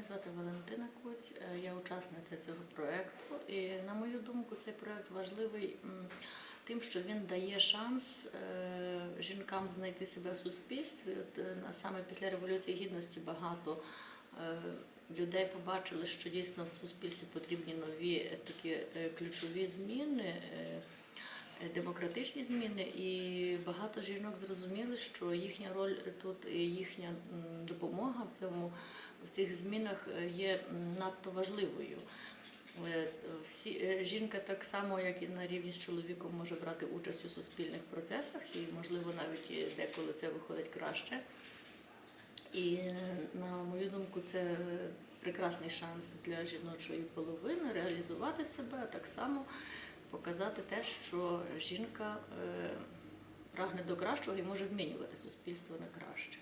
Мене звати Валентина Куць, е, я учасниця цього проєкту. І на мою думку, цей проєкт важливий тим, що він дає шанс е, жінкам знайти себе в суспільстві. От, е, саме після Революції Гідності багато людей побачили, що дійсно в суспільстві потрібні нові такі ключові зміни. Демократичні зміни, і багато жінок зрозуміли, що їхня роль тут їхня допомога в цьому в цих змінах е, є надто важливою. Е, Всі е, жінка так само, як і на рівні з чоловіком, може брати участь у суспільних процесах, і можливо навіть деколи це виходить краще. І на мою думку, це прекрасний шанс для жіночої половини реалізувати себе, так само показати те, що жінка е, прагне до кращого і може змінювати суспільство на краще.